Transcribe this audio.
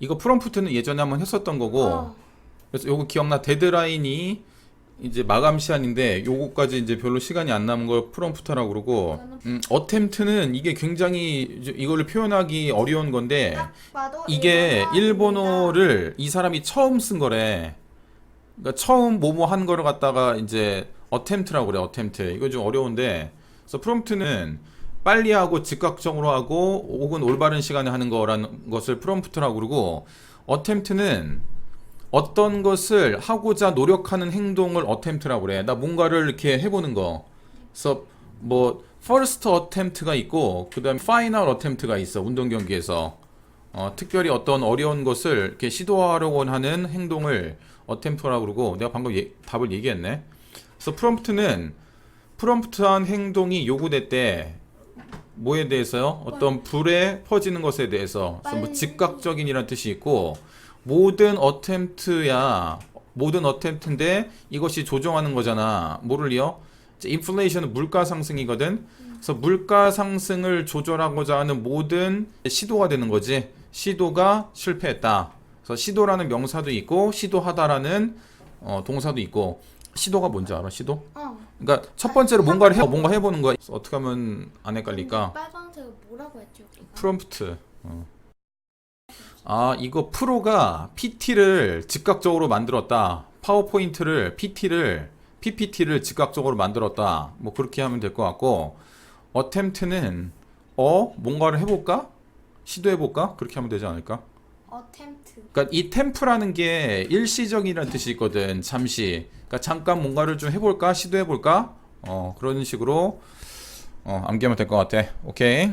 이거 프롬프트는 예전에 한번 했었던 거고 어. 그래서 요거 기억나 데드라인이 이제 마감 시한인데 요거까지 이제 별로 시간이 안 남은 걸 프롬프트라고 그러고 음, 어템트는 이게 굉장히 이거를 표현하기 어려운 건데 딱 봐도 이게. 일본어를 이 사람이 처음 쓴 거래. 그러니까 처음 뭐뭐 한 거를 갖다가 이제 어템트라고 그래. 어템트. 이거 좀 어려운데. 그래서 프롬프트는 빨리 하고 즉각적으로 하고 혹은 올바른 시간에 하는 거라는 것을 프롬프트라고 그러고 어템트는 어떤 것을 하고자 노력하는 행동을 어템트라고 그래. 나 뭔가를 이렇게 해보는 거. 그래서 뭐 first attempt가 있고 그다음에 final attempt가 있어. 운동 경기에서. 어, 특별히 어떤 어려운 것을 이렇게 시도하려고 하는 행동을 어템프라고 그러고 내가 방금 예- 답을 얘기했네. 그래서 프롬프트는 프롬프트한 행동이 요구될 때 뭐에 대해서요? 어떤 불에 퍼지는 것에 대해서 그래서 뭐. 즉각적인이라는 뜻이 있고 모든 어템트야 모든 어템트인데 이것이 조정하는 거잖아. 뭐를요? 인플레이션은 물가 상승이거든. 그래서 물가 상승을 조절하고자 하는 모든 시도가 되는 거지. 시도가 실패했다. 그래서 시도라는 명사도 있고 시도하다라는 어, 동사도 있고 시도가 뭔지 알아? 시도? 어. 그러니까 첫 번째로 뭔가를 해 뭔가 해보는 거야. 그래서 어떻게 하면 안 헷갈릴까? 빨간색을 뭐라고 했죠? 우리가? 프롬프트. 어. 아, 이거 프로가 PT를 즉각적으로 만들었다. 파워포인트를 PT를 PPT를 즉각적으로 만들었다. 뭐 그렇게 하면 될 것 같고 어템트는 어 뭔가를 해볼까? 시도해볼까? 그렇게 하면 되지 않을까? 그러니까 이 템프라는 게 일시적이라는 뜻이 있거든. 잠시. 그러니까 잠깐 뭔가를 좀 해볼까? 시도해볼까? 어 그런 식으로 어 암기하면 될 것 같아. 오케이.